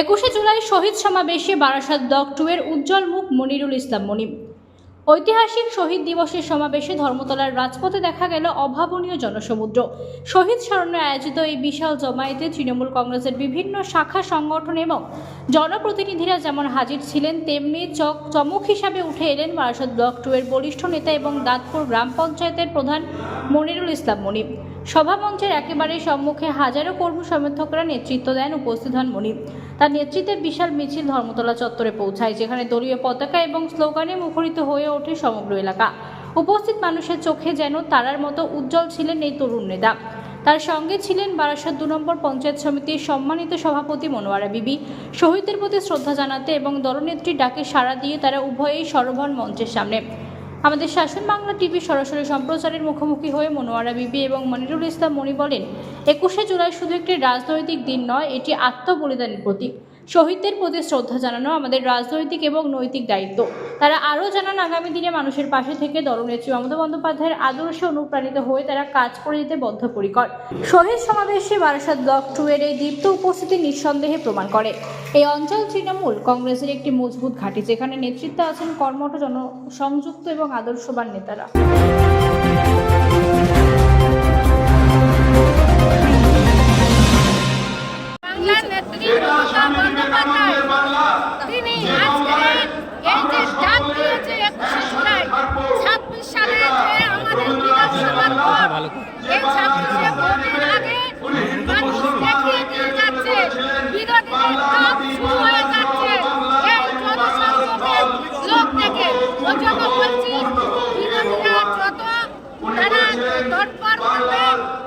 একুশে জুলাই শহীদ সমাবেশে Barasat block two এর উজ্জ্বল মুখ মনিরুল ইসলাম মনিম। ঐতিহাসিক শহীদ দিবসের সমাবেশে ধর্মতলার রাজপথে দেখা গেল অভাবনীয় জনসমুদ্র। শহীদ স্মরণে আয়োজিত এই বিশাল জমায়েতে তৃণমূল কংগ্রেসের বিভিন্ন শাখা সংগঠন এবং জনপ্রতিনিধিরা যেমন হাজির ছিলেন, তেমনি চক চমক হিসাবে উঠে এলেন বারাসাত ব্লক টু এর বরিষ্ঠ নেতা এবং দাঁতপুর গ্রাম পঞ্চায়েতের প্রধান মনিরুল ইসলাম মনিম সভামঞ্চের একেবারে সম্মুখে হাজারো কর্মী সমর্থকরা নেতৃত্ব দেন উপস্থিত হন মনিম তার নেতৃত্বে বিশাল মিছিল ধর্মতলা চত্বরে পৌঁছায়, যেখানে দলীয় পতাকা এবং স্লোগানে মুখরিত হয়ে ওঠে সমগ্র এলাকা। উপস্থিত মানুষের চোখে যেন তারার মতো উজ্জ্বল ছিলেন এই তরুণ নেতা। তার সঙ্গে ছিলেন বারাসাত দু নম্বর পঞ্চায়েত সমিতির সম্মানিত সভাপতি মনোয়ারা বিবি। শহীদদের প্রতি শ্রদ্ধা জানাতে এবং দলনেত্রীর ডাকে সাড়া দিয়ে তারা উভয়েই সরভন মঞ্চের সামনে। আমাদের শাসন বাংলা টিভি সরাসরি সম্প্রচারের মুখোমুখি হয়ে মনোয়ারা বিবি এবং মনিরুল ইসলাম মনি বলেন, একুশে জুলাই শুধু একটি রাজনৈতিক দিন নয়, এটি আত্মবলিদানের প্রতীক। শহীদদের প্রতি শ্রদ্ধা জানানো আমাদের রাজনৈতিক এবং নৈতিক দায়িত্ব। তারা আরও জানান, আগামী দিনে মানুষের পাশে থেকে দলনেত্রী মমতা বন্দ্যোপাধ্যায়ের আদর্শে অনুপ্রাণিত হয়ে তারা কাজ করে যেতে বদ্ধপরিকর। শহীদ সমাবেশে বারাসাত ব্লক টু এর এই দীপ্ত উপস্থিতি নিঃসন্দেহে প্রমাণ করে। এই অঞ্চল তৃণমূল কংগ্রেসের একটি মজবুত ঘাঁটি, যেখানে নেতৃত্বে আছেন কর্মঠ জনসংযুক্ত এবং আদর্শবান নেতারা।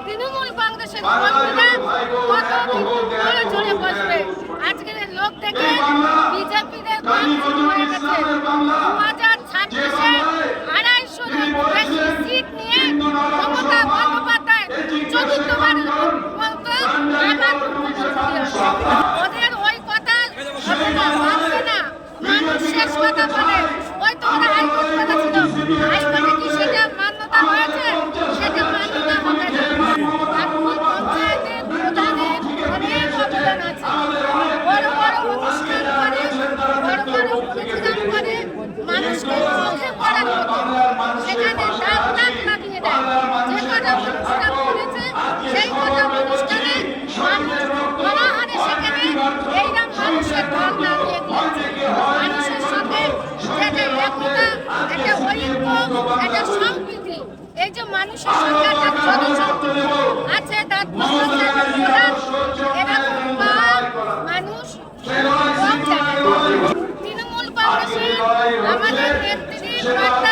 তৃণমূল কংগ্রেসের জোরে বসবে। আজকের লোক থেকে বিজেপিদের আড়াইশো বেশি সিট নিয়ে মমতা বন্দ্যোপাধ্যায় চতুর্থবার বলতো আবার মুখ্যমন্ত্রী হবে। ওদের ওই কথা না। মানুষ শেষ কথা বলে ওই তো ওরা হাইকোর্ট করেছিল হাইকোর্টে কি সেটা মান্যতা হয়েছে সেটা মান্যতা হবে না এখন পঞ্চায়েতের প্রধানের অনেক অবদান আছে বড় বড় অনুষ্ঠান করে বড় বড় প্রতিষ্ঠান করে মানুষকে চোখে পড়ার মতো সেখানে ডাক ডাক লাগিয়ে দেয় যে কটা অনুষ্ঠান করেছে সেই কটা অনুষ্ঠানে মানুষ অনাহারে সেখানে এইরকম মানুষের ঢল নামিয়ে দিয়েছে মানুষের সঙ্গে যেটা একতা একটা ঐক্য একটা সম্প্রীতি এই যে মানুষের আছে তার প্রধান এরকম মানুষ। তৃণমূল কংগ্রেসের আমাদের নেত্রী বার্তা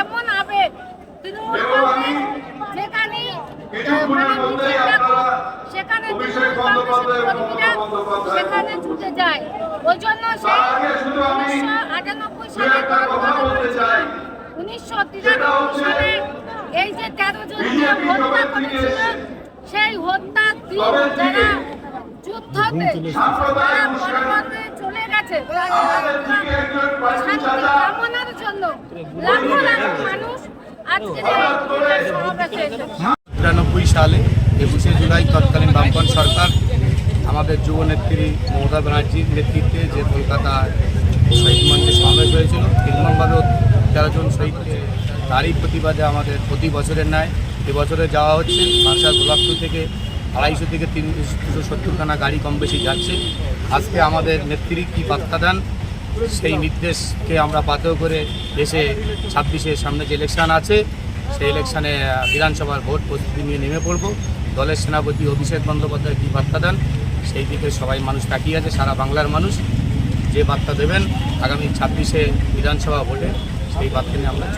এমন আবেগ সেখানে তৃণমূল কংগ্রেসের সেখানে ছুটে যায় ওই জন্য সেই উনিশশো আটানব্বই সালে উনিশশো তিরানব্বই সালে এই যে তেরো জন হত্যা করেছিল সেই হত্যা যারা যুদ্ধ সাথে তারা পরপরে এসেছে তিরানব্বই সালে একুশে জুলাই তৎকালীন বামপন্থ সরকার আমাদের যুব নেত্রী মমতা ব্যানার্জির নেতৃত্বে যে কলকাতায় শহীদ মঞ্চে সমাবেশ হয়েছিল নির্মমভাবে তেরো জন শহীদকে তারই প্রতিবাদে আমাদের প্রতি বছরের ন্যায় এবছরে যাওয়া হচ্ছে। বাসার গোলাপপুর থেকে আড়াইশো থেকে তিনশো সত্তরখানা গাড়ি কম বেশি যাচ্ছে। আজকে আমাদের নেত্রী কী বার্তা দেন? সেই নির্দেশকে আমরা পাথেয় করে দেশে ছাব্বিশের সামনে যে ইলেকশান আছে, সেই ইলেকশানে বিধানসভার ভোট প্রস্তুতি নিয়ে নেমে পড়ব। দলের সেনাপতি অভিষেক বন্দ্যোপাধ্যায় কী বার্তা দেন? সেই দিকে সবাই মানুষ তাকিয়ে আছে, সারা বাংলার মানুষ। যে বার্তা দেবেন, আগামী ছাব্বিশে বিধানসভা ভোটে সেই বার্তা নিয়ে আমরা।